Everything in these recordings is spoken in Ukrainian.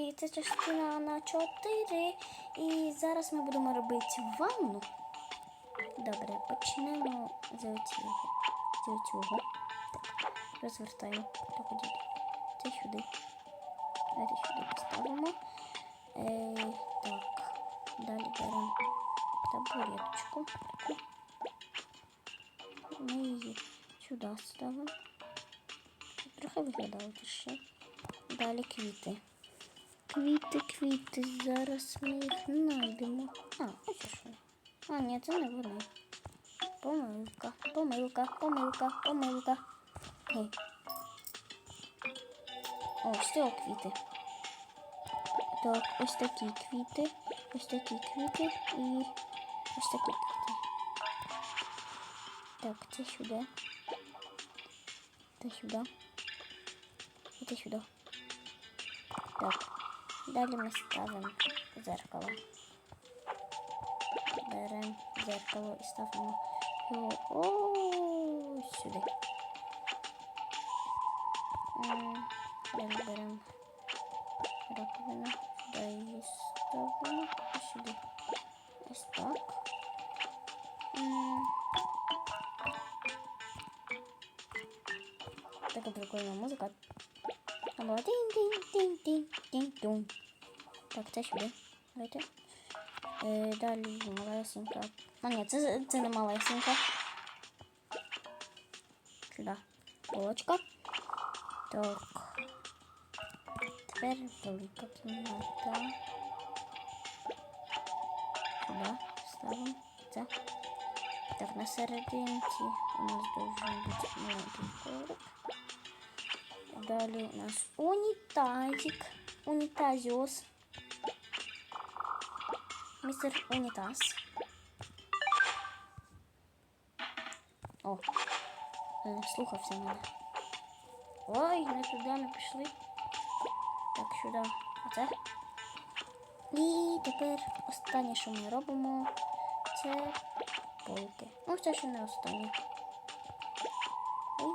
мультики. Це частина на 4. І зараз ми будемо робити ванну. Добре, почнемо з цього. З цього. Так, розвертаємо. Так. Це сюди. Давайте сюди поставимо. Е, так, далі беремо табуреточку. Ми її сюди ставимо. Трохи виглядало ще. Далі квіти. Квіти, квіти. Зараз ми їх знайдемо. А, ось що. А, ні, це не вони. Помилка, помилка, помилка, помилка. Гей. О, це квіти. Так, ось такі квіти, ось такі квіти і ось такі квіти. Так, це сюди. Це сюди. Це сюди. Так. Далі ми ставимо зеркало. Беремо зеркало і ставимо його ось сюди. Далі беремо раковину, сюди її ставимо і сюди. Ось так. Така прикольна музика. Там була тінь-тінь-тінь-тінь-тінь. Так, це сюди. Давайте. Е, далі малесенька. А ні, це, це не малесенька. Сюди. Полочка. Так. Тепер велика кімната. Сюди ставимо. Це. Так, на серединці у нас должен бути маленький коврик. Далі у нас унітазик. Унітазіос. Містер Унітаз. О, е, слухався мене. Ой, не туди ми пішли. Так, сюди. Оце. І тепер останнє, що ми робимо, це полки. Ну, це ще не останнє. Ой.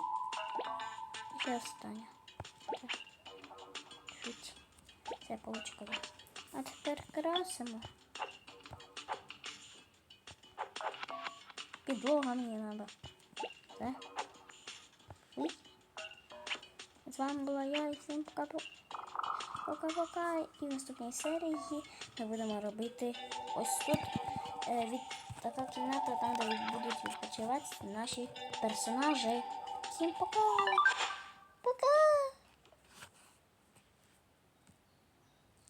І ще останнє. Чуть. Це полочка. А тепер красимо. Підлога мені треба. Ой. З вами була я і всім пока. Пока-пока. І в наступній серії ми будемо робити ось тут е, від така кімната, там де будуть відпочивати наші персонажі. Всім пока!